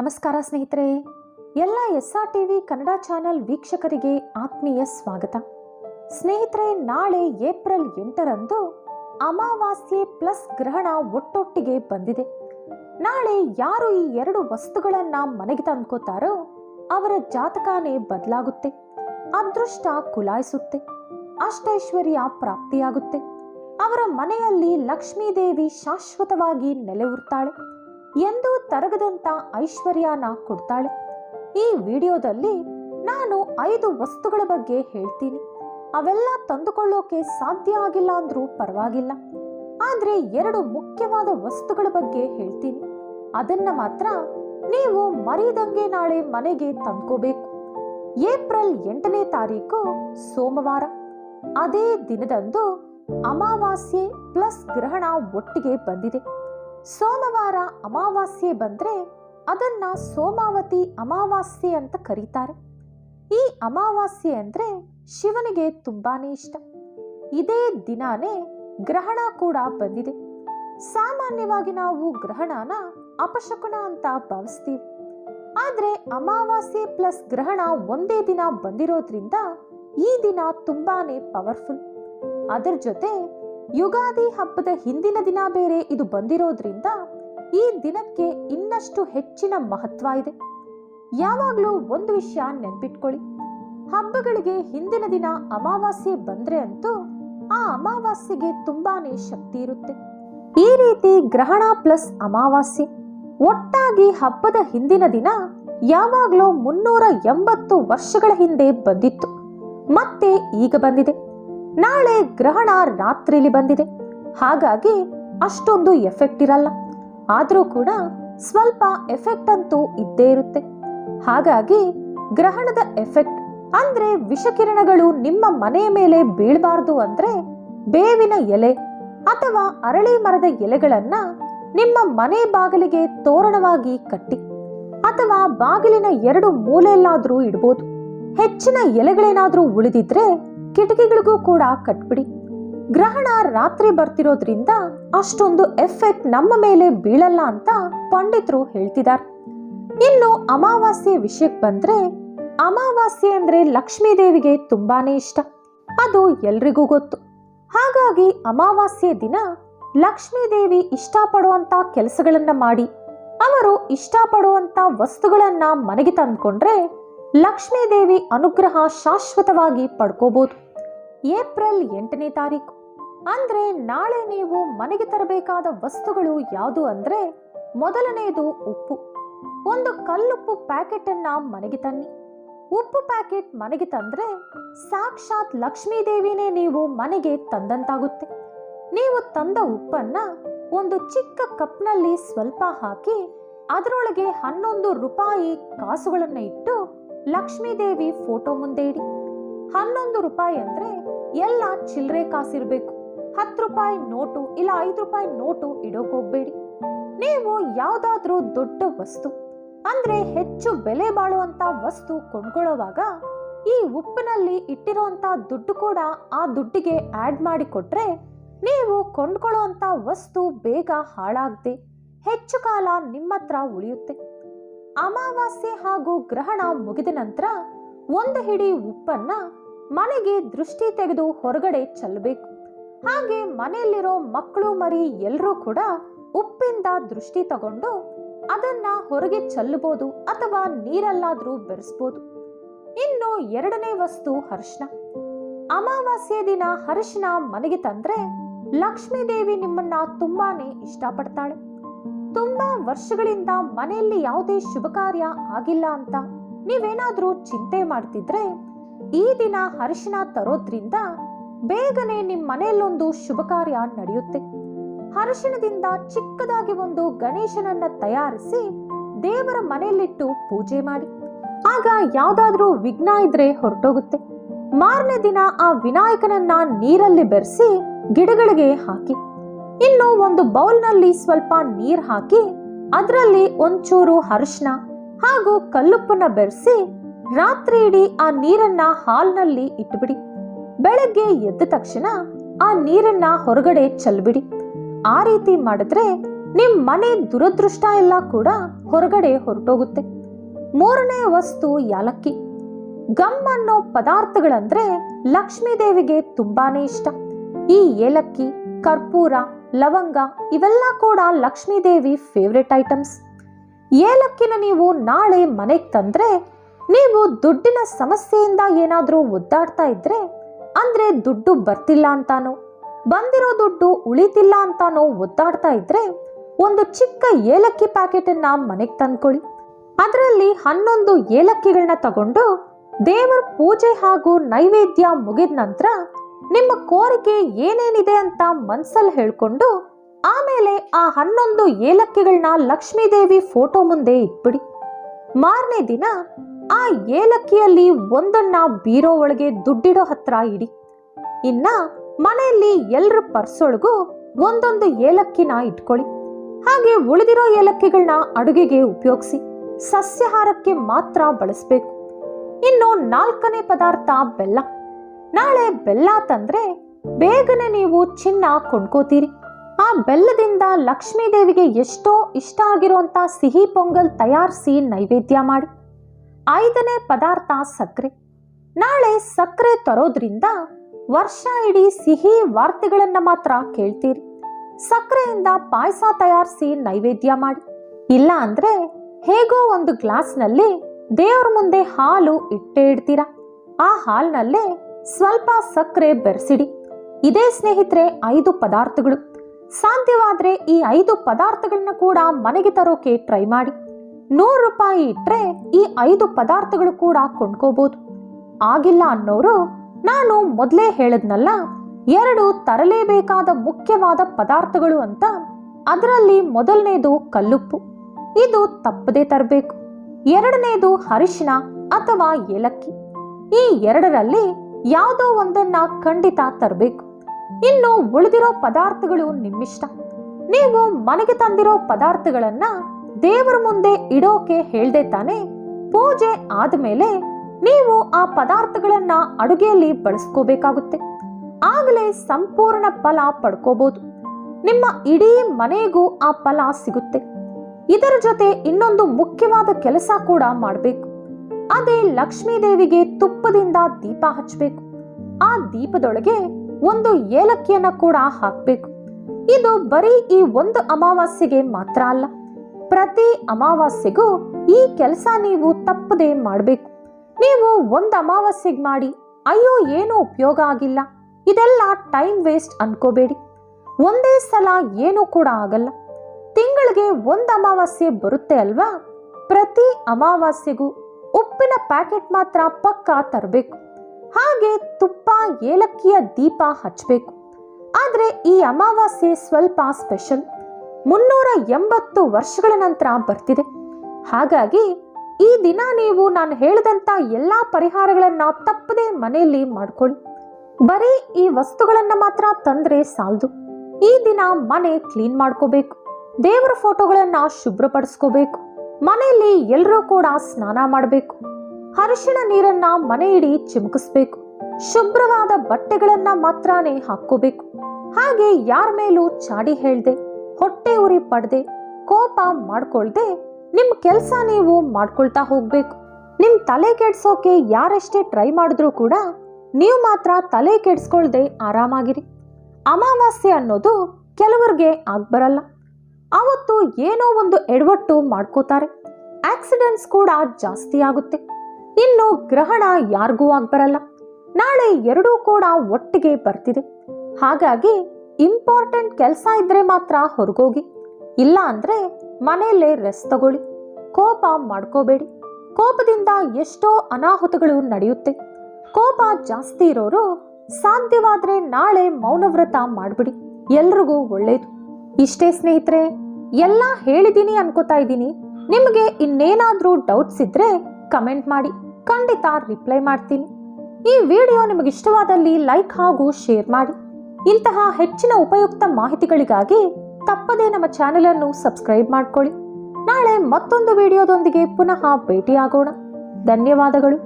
ನಮಸ್ಕಾರ ಸ್ನೇಹಿತರೆ. ಎಲ್ಲ S R T V Kannada channel ವೀಕ್ಷಕರಿಗೆ ಆತ್ಮೀಯ ಸ್ವಾಗತ. ಸ್ನೇಹಿತರೆ, ನಾಳೆ ಏಪ್ರಿಲ್ ಎಂಟರಂದು ಅಮಾವಾಸ್ಯೆ ಪ್ಲಸ್ ಗ್ರಹಣ ಒಟ್ಟೊಟ್ಟಿಗೆ ಬಂದಿದೆ. ನಾಳೆ ಯಾರು ಈ ಎರಡು ವಸ್ತುಗಳನ್ನ ಮನೆಗೆ ತಂದ್ಕೋತಾರೋ ಅವರ ಜಾತಕನೇ ಬದಲಾಗುತ್ತೆ. ಅದೃಷ್ಟ ಕುಲಾಯಿಸುತ್ತೆ. ಅಷ್ಟೈಶ್ವರ್ಯ ಪ್ರಾಪ್ತಿಯಾಗುತ್ತೆ. ಅವರ ಮನೆಯಲ್ಲಿ ಲಕ್ಷ್ಮೀದೇವಿ ಶಾಶ್ವತವಾಗಿ ನೆಲೆಯೂರ್ತಾಳೆ ಎಂದೂ ತರಗದಂತ ಐಶ್ವರ್ಯನ ಕೊಡ್ತಾಳೆ. ಈ ವಿಡಿಯೋದಲ್ಲಿ ನಾನು ಐದು ವಸ್ತುಗಳ ಬಗ್ಗೆ ಹೇಳ್ತೀನಿ. ಅವೆಲ್ಲ ತಂದುಕೊಳ್ಳೋಕೆ ಸಾಧ್ಯ ಆಗಿಲ್ಲ ಅಂದ್ರೂ ಪರವಾಗಿಲ್ಲ. ಆದ್ರೆ ಎರಡು ಮುಖ್ಯವಾದ ವಸ್ತುಗಳ ಬಗ್ಗೆ ಹೇಳ್ತೀನಿ. ಅದನ್ನ ಮಾತ್ರ ನೀವು ಮರೀದಂಗೆ ನಾಳೆ ಮನೆಗೆ ತಂದ್ಕೋಬೇಕು. ಏಪ್ರಿಲ್ ಎಂಟನೇ ತಾರೀಕು ಸೋಮವಾರ. ಅದೇ ದಿನದಂದು ಅಮಾವಾಸ್ಯೆ ಪ್ಲಸ್ ಗ್ರಹಣ ಒಟ್ಟಿಗೆ ಬಂದಿದೆ. ಸೋಮವಾರ ಅಮಾವಾಸ್ಯೆ ಬಂದರೆ ಅದನ್ನ ಸೋಮಾವತಿ ಅಮಾವಾಸ್ಯೆ ಅಂತ ಕರೀತಾರೆ. ಈ ಅಮಾವಾಸ್ಯೆ ಅಂದರೆ ಶಿವನಿಗೆ ತುಂಬಾ ಇಷ್ಟ. ಇದೇ ದಿನಾನೇ ಗ್ರಹಣ ಕೂಡ ಬಂದಿದೆ. ಸಾಮಾನ್ಯವಾಗಿ ನಾವು ಗ್ರಹಣನ ಅಪಶಕುನ ಅಂತ ಭಾವಿಸ್ತೀವಿ. ಆದರೆ ಅಮಾವಾಸ್ಯೆ ಪ್ಲಸ್ ಗ್ರಹಣ ಒಂದೇ ದಿನ ಬಂದಿರೋದ್ರಿಂದ ಈ ದಿನ ತುಂಬಾ ಪವರ್ಫುಲ್. ಅದರ ಜೊತೆ ಯುಗಾದಿ ಹಬ್ಬದ ಹಿಂದಿನ ದಿನ ಬೇರೆ ಇದು ಬಂದಿರೋದ್ರಿಂದ ಈ ದಿನಕ್ಕೆ ಇನ್ನಷ್ಟು ಹೆಚ್ಚಿನ ಮಹತ್ವ ಇದೆ. ಯಾವಾಗಲೂ ಒಂದು ವಿಷಯ ನೆನ್ಪಿಟ್ಕೊಳ್ಳಿ. ಹಬ್ಬಗಳಿಗೆ ಹಿಂದಿನ ದಿನ ಅಮಾವಾಸ್ಯೆ ಬಂದ್ರೆ ಅಂತೂ ಆ ಅಮಾವಾಸ್ಯೆಗೆ ತುಂಬಾನೇ ಶಕ್ತಿ ಇರುತ್ತೆ. ಈ ರೀತಿ ಗ್ರಹಣ ಪ್ಲಸ್ ಅಮಾವಾಸ್ಯೆ. ಒಟ್ಟಾಗಿ ಹಬ್ಬದ ಹಿಂದಿನ ದಿನ ಯಾವಾಗಲೂ ಮುನ್ನೂರ ಎಂಬತ್ತು ವರ್ಷಗಳ ಹಿಂದೆ ಬಂದಿತ್ತು. ಮತ್ತೆ ಈಗ ಬಂದಿದೆ. ನಾಳೆ ಗ್ರಹಣ ರಾತ್ರಿಲಿ ಬಂದಿದೆ. ಹಾಗಾಗಿ ಅಷ್ಟೊಂದು ಎಫೆಕ್ಟ್ ಇರಲ್ಲ. ಆದರೂ ಕೂಡ ಸ್ವಲ್ಪ ಎಫೆಕ್ಟ್ ಅಂತೂ ಇದ್ದೇ ಇರುತ್ತೆ. ಹಾಗಾಗಿ ಗ್ರಹಣದ ಎಫೆಕ್ಟ್ ಅಂದ್ರೆ ವಿಷಕಿರಣಗಳು ನಿಮ್ಮ ಮನೆಯ ಮೇಲೆ ಬೀಳಬಾರ್ದು ಅಂದ್ರೆ ಬೇವಿನ ಎಲೆ ಅಥವಾ ಅರಳಿ ಮರದ ಎಲೆಗಳನ್ನ ನಿಮ್ಮ ಮನೆ ಬಾಗಿಲಿಗೆ ತೋರಣವಾಗಿ ಕಟ್ಟಿ ಅಥವಾ ಬಾಗಿಲಿನ ಎರಡು ಮೂಲೆಯಲ್ಲಾದ್ರೂ ಇಡ್ಬೋದು. ಹೆಚ್ಚಿನ ಎಲೆಗಳೇನಾದ್ರೂ ಉಳಿದಿದ್ರೆ ಕಿಟಕಿಗಳಿಗೂ ಕೂಡ ಕಟ್ಬಿಡಿ. ಗ್ರಹಣ ರಾತ್ರಿ ಬರ್ತಿರೋದ್ರಿಂದ ಅಷ್ಟೊಂದು ಎಫೆಕ್ಟ್ ನಮ್ಮ ಮೇಲೆ ಬೀಳಲ್ಲ ಅಂತ ಪಂಡಿತರು ಹೇಳ್ತಿದ್ದಾರೆ ಇನ್ನು ಅಮಾವಾಸ್ಯೆ ವಿಷಯಕ್ಕೆ ಬಂದ್ರೆ ಅಮಾವಾಸ್ಯೆ ಅಂದ್ರೆ ಲಕ್ಷ್ಮೀ ದೇವಿಗೆ ತುಂಬಾನೇ ಇಷ್ಟ. ಅದು ಎಲ್ರಿಗೂ ಗೊತ್ತು. ಹಾಗಾಗಿ ಅಮಾವಾಸ್ಯೆ ದಿನ ಲಕ್ಷ್ಮೀ ದೇವಿ ಇಷ್ಟಪಡುವಂತ ಕೆಲಸಗಳನ್ನ ಮಾಡಿ. ಅವರು ಇಷ್ಟಪಡುವಂತ ವಸ್ತುಗಳನ್ನ ಮನೆಗೆ ತಂದ್ಕೊಂಡ್ರೆ ಲಕ್ಷ್ಮೀ ದೇವಿ ಅನುಗ್ರಹ ಶಾಶ್ವತವಾಗಿ ಪಡ್ಕೋಬೋದು. ಏಪ್ರಿಲ್ ಎಂಟನೇ ತಾರೀಕು. ಅಂದ್ರೆ ನಾಳೆ ನೀವು ಮನೆಗೆ ತರಬೇಕಾದ ವಸ್ತುಗಳು ಯಾವುದು ಅಂದ್ರೆ ಮೊದಲನೆಯದು ಉಪ್ಪು. ಒಂದು ಕಲ್ಲುಪ್ಪು ಪ್ಯಾಕೆಟ್ ಅನ್ನ ಮನೆಗೆ ತನ್ನಿ. ಉಪ್ಪು ಪ್ಯಾಕೆಟ್ ಮನೆಗೆ ತಂದ್ರೆ ಸಾಕ್ಷಾತ್ ಲಕ್ಷ್ಮೀದೇವಿನೇ ನೀವು ಮನೆಗೆ ತಂದಂತಾಗುತ್ತೆ. ನೀವು ತಂದ ಉಪ್ಪನ್ನ ಒಂದು ಚಿಕ್ಕ ಕಪ್ನಲ್ಲಿ ಸ್ವಲ್ಪ ಹಾಕಿ ಅದರೊಳಗೆ ಹನ್ನೊಂದು ರೂಪಾಯಿ ಕಾಸುಗಳನ್ನು ಇಟ್ಟು ಲಕ್ಷ್ಮೀ ದೇವಿ ಫೋಟೋ ಮುಂದೆ ಇಡಿ. ಹನ್ನೊಂದು ರೂಪಾಯಿ ಅಂದ್ರೆ ಎಲ್ಲ ಚಿಲ್ಲರೆ ಕಾಸಿರ್ಬೇಕು. ಹತ್ತು ರೂಪಾಯಿ ನೋಟು ಇಲ್ಲ ಐದು ರೂಪಾಯಿ ನೋಟು ಇಡೋಕ್ ಹೋಗ್ಬೇಡಿ. ನೀವು ಯಾವುದಾದ್ರೂ ದೊಡ್ಡ ವಸ್ತು, ಅಂದ್ರೆ ಹೆಚ್ಚು ಬೆಲೆ ಬಾಳುವಂತ ವಸ್ತು ಕೊಂಡ್ಕೊಳ್ಳೋವಾಗ ಈ ಉಪ್ಪಿನಲ್ಲಿ ಇಟ್ಟಿರುವಂತ ದುಡ್ಡು ಕೂಡ ಆ ದುಡ್ಡಿಗೆ ಆಡ್ ಮಾಡಿ ಕೊಟ್ರೆ ನೀವು ಕೊಂಡ್ಕೊಳ್ಳುವಂತ ವಸ್ತು ಬೇಗ ಹಾಳಾಗದೆ ಹೆಚ್ಚು ಕಾಲ ನಿಮ್ಮ ಹತ್ರ ಉಳಿಯುತ್ತೆ. ಅಮಾವಾಸ್ಯೆ ಹಾಗೂ ಗ್ರಹಣ ಮುಗಿದ ನಂತರ ಒಂದು ಹಿಡಿ ಉಪ್ಪನ್ನ ಮನೆಗೆ ದೃಷ್ಟಿ ತೆಗೆದು ಹೊರಗಡೆ ಚೆಲ್ಲಬೇಕು. ಹಾಗೆ ಮನೆಯಲ್ಲಿರೋ ಮಕ್ಕಳು ಮರಿ ಎಲ್ಲರೂ ಕೂಡ ಉಪ್ಪಿಂದ ದೃಷ್ಟಿ ತಗೊಂಡು ಅದನ್ನ ಹೊರಗೆ ಚೆಲ್ಲಬಹುದು ಅಥವಾ ನೀರಲ್ಲಾದ್ರೂ ಬೆರೆಸ್ಬೋದು. ಇನ್ನು ಎರಡನೇ ವಸ್ತು ಹರ್ಷಣ ಅಮಾವಾಸ್ಯೆ ದಿನ ಹರ್ಷಣ ಮನೆಗೆ ತಂದ್ರೆ ಲಕ್ಷ್ಮೀ ದೇವಿ ನಿಮ್ಮನ್ನ ತುಂಬಾನೇ ಇಷ್ಟಪಡ್ತಾಳೆ. ತುಂಬಾ ವರ್ಷಗಳಿಂದ ಮನೆಯಲ್ಲಿ ಯಾವುದೇ ಶುಭ ಕಾರ್ಯ ಆಗಿಲ್ಲ ಅಂತ ನೀವೇನಾದ್ರೂ ಚಿಂತೆ ಮಾಡ್ತಿದ್ರೆ ಈ ದಿನ ಅರಿಶಿನ ತರೋದ್ರಿಂದ ಬೇಗನೆ ನಿಮ್ಮ ಮನೆಯಲ್ಲೊಂದು ಶುಭ ಕಾರ್ಯ ನಡೆಯುತ್ತೆ. ಅರಿಶಿಣದಿಂದ ಚಿಕ್ಕದಾಗಿ ಒಂದು ಗಣೇಶನನ್ನ ತಯಾರಿಸಿ ದೇವರ ಮನೆಯಲ್ಲಿಟ್ಟು ಪೂಜೆ ಮಾಡಿ. ಆಗ ಯಾವ್ದಾದ್ರೂ ವಿಘ್ನ ಇದ್ರೆ ಹೊರಟೋಗುತ್ತೆ. ಮಾರನೇ ದಿನ ಆ ವಿನಾಯಕನನ್ನ ನೀರಲ್ಲಿ ಬೆರೆಸಿ ಗಿಡಗಳಿಗೆ ಹಾಕಿ. ಇನ್ನು ಒಂದು ಬೌಲ್ನಲ್ಲಿ ಸ್ವಲ್ಪ ನೀರು ಹಾಕಿ ಅದರಲ್ಲಿ ಒಂಚೂರು ಅರಿಶಿನ ಹಾಗೂ ಕಲ್ಲುಪ್ಪನ್ನ ಬೆರೆಸಿ ರಾತ್ರಿ ಇಡೀ ಆ ನೀರನ್ನ ಹಾಲ್ನಲ್ಲಿ ಇಟ್ಬಿಡಿ. ಬೆಳಗ್ಗೆ ಎದ್ದ ತಕ್ಷಣ ಆ ನೀರನ್ನ ಹೊರಗಡೆ ಚೆಲ್ಬಿಡಿ. ಆ ರೀತಿ ಮಾಡಿದ್ರೆ ನಿಮ್ ಮನೆ ದುರದೃಷ್ಟ ಎಲ್ಲ ಕೂಡ ಹೊರಗಡೆ ಹೊರಟೋಗುತ್ತೆ. ಮೂರನೇ ವಸ್ತು ಯಾಲಕ್ಕಿ. ಗಮ್ ಅನ್ನೋ ಪದಾರ್ಥಗಳಂದ್ರೆ ಲಕ್ಷ್ಮೀ ದೇವಿಗೆ ತುಂಬಾನೇ ಇಷ್ಟ. ಈ ಏಲಕ್ಕಿ, ಕರ್ಪೂರ ಲವಂಗ, ಇವೆಲ್ಲ ಕೂಡ ಲಕ್ಷ್ಮೀದೇವಿ ಫೇವ್ರೆಟ್ ಐಟಮ್ಸ್ ಏಲಕ್ಕಿನ ನೀವು ನಾಳೆ ಮನೆಗೆ ತಂದ್ರೆ, ನೀವು ದುಡ್ಡಿನ ಸಮಸ್ಯೆಯಿಂದ ಏನಾದರೂ ಒದ್ದಾಡ್ತಾ ಇದ್ರೆ, ಅಂದ್ರೆ ದುಡ್ಡು ಬರ್ತಿಲ್ಲ ಅಂತಾನೋ, ಬಂದಿರೋ ದುಡ್ಡು ಉಳಿತಿಲ್ಲ ಅಂತಾನೋ ಒದ್ದಾಡ್ತಾ ಇದ್ರೆ, ಒಂದು ಚಿಕ್ಕ ಏಲಕ್ಕಿ ಪ್ಯಾಕೆಟನ್ನ ಮನೆಗೆ ತಂದ್ಕೊಳ್ಳಿ. ಅದರಲ್ಲಿ ಹನ್ನೊಂದು ಏಲಕ್ಕಿಗಳನ್ನ ತಗೊಂಡು ದೇವರ ಪೂಜೆ ಹಾಗೂ ನೈವೇದ್ಯ ಮುಗಿದ ನಂತರ ನಿಮ್ಮ ಕೋರಿಕೆ ಏನೇನಿದೆ ಅಂತ ಮನ್ಸಲ್ಲಿ ಹೇಳ್ಕೊಂಡು ಆಮೇಲೆ ಆ ಹನ್ನೊಂದು ಏಲಕ್ಕಿಗಳನ್ನ ಲಕ್ಷ್ಮೀದೇವಿ ಫೋಟೋ ಮುಂದೆ ಇಟ್ಬಿಡಿ. ಮಾರನೇ ದಿನ ಆ ಏಲಕ್ಕಿಯಲ್ಲಿ ಒಂದನ್ನ ಬೀರೋ ಒಳಗೆ ದುಡ್ಡಿಡೋ ಹತ್ರ ಇಡಿ. ಇನ್ನ ಮನೆಯಲ್ಲಿ ಎಲ್ರ ಪರ್ಸೊಳಗೂ ಒಂದೊಂದು ಏಲಕ್ಕಿನ ಇಟ್ಕೊಳ್ಳಿ. ಹಾಗೆ ಉಳಿದಿರೋ ಏಲಕ್ಕಿಗಳನ್ನ ಅಡುಗೆಗೆ ಉಪಯೋಗಿಸಿ, ಸಸ್ಯಾಹಾರಕ್ಕೆ ಮಾತ್ರ ಬಳಸಬೇಕು. ಇನ್ನು ನಾಲ್ಕನೇ ಪದಾರ್ಥ ಬೆಲ್ಲ. ನಾಳೆ ಬೆಲ್ಲ ತಂದ್ರೆ ಬೇಗನೆ ನೀವು ಚಿನ್ನ ಕೊಂಡ್ಕೋತೀರಿ. ಆ ಬೆಲ್ಲದಿಂದ ಲಕ್ಷ್ಮೀ ದೇವಿಗೆ ಎಷ್ಟೋ ಇಷ್ಟ ಆಗಿರುವಂತ ಸಿಹಿ ಪೊಂಗಲ್ ತಯಾರಿಸಿ ನೈವೇದ್ಯ ಮಾಡಿ. ಐದನೇ ಪದಾರ್ಥ ಸಕ್ಕರೆ ನಾಳೆ ಸಕ್ಕರೆ ತರೋದ್ರಿಂದ ವರ್ಷ ಇಡೀ ಸಿಹಿ ವಾರ್ತೆಗಳನ್ನ ಮಾತ್ರ ಕೇಳ್ತೀರಿ. ಸಕ್ಕರೆಯಿಂದ ಪಾಯಸ ತಯಾರಿಸಿ ನೈವೇದ್ಯ ಮಾಡಿ. ಇಲ್ಲ ಅಂದ್ರೆ ಹೇಗೋ ಒಂದು ಗ್ಲಾಸ್ನಲ್ಲಿ ದೇವ್ರ ಮುಂದೆ ಹಾಲು ಇಟ್ಟೇ ಇಡ್ತೀರಾ. ಆ ಹಾಲ್ನಲ್ಲೇ ಸ್ವಲ್ಪ ಸಕ್ಕರೆ ಬೆರೆಸಿಡಿ. ಇದೇ ಸ್ನೇಹಿತರೆ, ಐದು ಪದಾರ್ಥಗಳು. ಸಾಧ್ಯವಾದ್ರೆ ಈ ಐದು ಪದಾರ್ಥಗಳನ್ನ ಕೂಡ ಮನೆಗೆ ತರೋಕೆ ಟ್ರೈ ಮಾಡಿ. ನೂರು ರೂಪಾಯಿ ಇಟ್ರೆ ಈ ಐದು ಪದಾರ್ಥಗಳು ಕೂಡ ಕೊಂಡ್ಕೋಬಹುದು ಆಗಿಲ್ಲ ಅನ್ನೋರು, ನಾನು ಮೊದಲೇ ಹೇಳದ್ನಲ್ಲ, ಎರಡು ತರಲೇಬೇಕಾದ ಮುಖ್ಯವಾದ ಪದಾರ್ಥಗಳು ಅಂತ. ಅದರಲ್ಲಿ ಮೊದಲನೇದು ಕಲ್ಲುಪ್ಪು. ಇದು ತಪ್ಪದೇ ತರಬೇಕು. ಎರಡನೇದು ಅರಿಶಿನ ಅಥವಾ ಏಲಕ್ಕಿ. ಈ ಎರಡರಲ್ಲಿ ಯಾವುದೋ ಒಂದನ್ನ ಖಂಡಿತ ತರಬೇಕು. ಇನ್ನು ಉಳಿದಿರೋ ಪದಾರ್ಥಗಳು ನಿಮ್ಮಿಷ್ಟ. ನೀವು ಮನೆಗೆ ತಂದಿರೋ ಪದಾರ್ಥಗಳನ್ನ ದೇವರ ಮುಂದೆ ಇಡೋಕೆ ಹೇಳ್ದೆ ತಾನೆ, ಪೂಜೆ ಆದ್ಮೇಲೆ ನೀವು ಆ ಪದಾರ್ಥಗಳನ್ನ ಅಡುಗೆಯಲ್ಲಿ ಬಳಸ್ಕೋಬೇಕಾಗುತ್ತೆ. ಆಗಲೇ ಸಂಪೂರ್ಣ ಫಲ ಪಡ್ಕೋಬಹುದು ನಿಮ್ಮ ಇಡೀ ಮನೆಗೂ ಆ ಫಲ ಸಿಗುತ್ತೆ. ಇದರ ಜೊತೆ ಇನ್ನೊಂದು ಮುಖ್ಯವಾದ ಕೆಲಸ ಕೂಡ ಮಾಡಬೇಕು. ಅದೇ ಲಕ್ಷ್ಮೀ ದೇವಿಗೆ ತುಪ್ಪದಿಂದ ದೀಪ ಹಚ್ಚಬೇಕು. ಆ ದೀಪದೊಳಗೆ ಒಂದು ಏಲಕ್ಕಿಯನ್ನ ಕೂಡ ಹಾಕಬೇಕು. ಇದು ಬರೀ ಈ ಒಂದು ಅಮಾವಾಸ್ಯೆಗೆ ಮಾತ್ರ ಅಲ್ಲ, ಪ್ರತಿ ಅಮಾವಾಸ್ಯೆಗೂ ಈ ಕೆಲಸ ನೀವು ತಪ್ಪದೆ ಮಾಡಬೇಕು. ನೀವು ಒಂದು ಅಮಾವಾಸ್ಯೆಗೆ ಮಾಡಿ, ಅಯ್ಯೋ ಏನೂ ಉಪಯೋಗ ಆಗಿಲ್ಲ, ಇದೆಲ್ಲ ಟೈಮ್ ವೇಸ್ಟ್ ಅನ್ಕೋಬೇಡಿ. ಒಂದೇ ಸಲ ಏನೂ ಕೂಡ ಆಗಲ್ಲ. ತಿಂಗಳಿಗೆ ಒಂದು ಅಮಾವಾಸ್ಯೆ ಬರುತ್ತೆ ಅಲ್ವಾ? ಪ್ರತಿ ಅಮಾವಾಸ್ಯೆಗೂ ಉಪ್ಪಿನ ಪ್ಯಾಕೆಟ್ ಮಾತ್ರ ಪಕ್ಕ ತರಬೇಕು. ಹಾಗೆ ತುಪ್ಪ, ಏಲಕ್ಕಿಯ ದೀಪ ಹಚ್ಚಬೇಕು ಆದರೆ ಈ ಅಮಾವಾಸ್ಯೆ ಸ್ವಲ್ಪ ಸ್ಪೆಷಲ್. ಮುನ್ನೂರ ಎಂಬತ್ತು ವರ್ಷಗಳ ನಂತರ ಬರ್ತಿದೆ. ಹಾಗಾಗಿ ಈ ದಿನ ನೀವು ನಾನು ಹೇಳಿದಂತ ಎಲ್ಲಾ ಪರಿಹಾರಗಳನ್ನ ತಪ್ಪದೆ ಮನೆಯಲ್ಲಿ ಮಾಡ್ಕೊಳ್ಳಿ. ಬರೀ ಈ ವಸ್ತುಗಳನ್ನ ಮಾತ್ರ ತಂದ್ರೆ ಸಾಲದು. ಈ ದಿನ ಮನೆ ಕ್ಲೀನ್ ಮಾಡ್ಕೋಬೇಕು. ದೇವರ ಫೋಟೋಗಳನ್ನ ಶುಭ್ರಪಡಿಸ್ಕೋಬೇಕು. ಮನೆಯಲ್ಲಿ ಎಲ್ಲರೂ ಕೂಡ ಸ್ನಾನ ಮಾಡಬೇಕು. ಅರಿಶಿಣ ನೀರನ್ನ ಮನೆ ಇಡೀ ಚಿಮುಕಿಸ್ಬೇಕು. ಶುಭ್ರವಾದ ಬಟ್ಟೆಗಳನ್ನ ಮಾತ್ರನೇ ಹಾಕೋಬೇಕು ಹಾಗೆ ಯಾರ ಮೇಲೂ ಚಾಡಿ ಹೇಳ್ದೆ, ಹೊಟ್ಟೆ ಉರಿ ಪಡ್ದೆ, ಕೋಪ ಮಾಡ್ಕೊಳ್ದೆ ನಿಮ್ ಕೆಲ್ಸ ನೀವು ಮಾಡ್ಕೊಳ್ತಾ ಹೋಗ್ಬೇಕು. ನಿಮ್ ತಲೆ ಕೆಡ್ಸೋಕೆ ಯಾರೆಷ್ಟೇ ಟ್ರೈ ಮಾಡಿದ್ರು ಕೂಡ ನೀವು ಮಾತ್ರ ತಲೆ ಕೆಡ್ಸ್ಕೊಳ್ದೆ ಆರಾಮಾಗಿರಿ. ಅಮಾವಾಸ್ಯೆ ಅನ್ನೋದು ಕೆಲವರಿಗೆ ಆಗ್ಬರಲ್ಲ. ಅವತ್ತು ಏನೋ ಒಂದು ಎಡವಟ್ಟು ಮಾಡ್ಕೋತಾರೆ. ಆಕ್ಸಿಡೆಂಟ್ಸ್ ಕೂಡ ಜಾಸ್ತಿ ಆಗುತ್ತೆ. ಇನ್ನು ಗ್ರಹಣ ಯಾರಿಗೂ ಆಗ್ಬರಲ್ಲ. ನಾಳೆ ಎರಡೂ ಕೂಡ ಒಟ್ಟಿಗೆ ಬರ್ತಿದೆ. ಹಾಗಾಗಿ ಇಂಪಾರ್ಟೆಂಟ್ ಕೆಲಸ ಇದ್ರೆ ಮಾತ್ರ ಹೊರಗೋಗಿ. ಇಲ್ಲ ಅಂದ್ರೆ ಮನೆಯಲ್ಲೇ ರೆಸ್ಟ್ ತಗೊಳ್ಳಿ. ಕೋಪ ಮಾಡ್ಕೋಬೇಡಿ. ಕೋಪದಿಂದ ಎಷ್ಟೋ ಅನಾಹುತಗಳು ನಡೆಯುತ್ತೆ. ಕೋಪ ಜಾಸ್ತಿ ಇರೋರು ಸಾಧ್ಯವಾದ್ರೆ ನಾಳೆ ಮೌನವ್ರತ ಮಾಡ್ಬಿಡಿ. ಎಲ್ರಿಗೂ ಒಳ್ಳೇದು. ಇಷ್ಟೇ ಸ್ನೇಹಿತರೆ, ಎಲ್ಲ ಹೇಳಿದ್ದೀನಿ ಅನ್ಕೋತಾ ಇದ್ದೀನಿ. ನಿಮಗೆ ಇನ್ನೇನಾದ್ರೂ ಡೌಟ್ಸ್ ಇದ್ರೆ ಕಮೆಂಟ್ ಮಾಡಿ, ಖಂಡಿತ ರಿಪ್ಲೈ ಮಾಡ್ತೀನಿ. ಈ ವಿಡಿಯೋ ನಿಮಗೆ ಇಷ್ಟವಾದಲ್ಲಿ ಲೈಕ್ ಹಾಗೂ ಶೇರ್ ಮಾಡಿ. ಇಂತಹ ಹೆಚ್ಚಿನ ಉಪಯುಕ್ತ ಮಾಹಿತಿಗಳಿಗಾಗಿ ತಪ್ಪದೇ ನಮ್ಮ ಚಾನೆಲ್ ಅನ್ನು ಸಬ್ಸ್ಕ್ರೈಬ್ ಮಾಡ್ಕೊಳ್ಳಿ. ನಾಳೆ ಮತ್ತೊಂದು ವಿಡಿಯೋದೊಂದಿಗೆ ಪುನಃ ಭೇಟಿಯಾಗೋಣ. ಧನ್ಯವಾದಗಳು.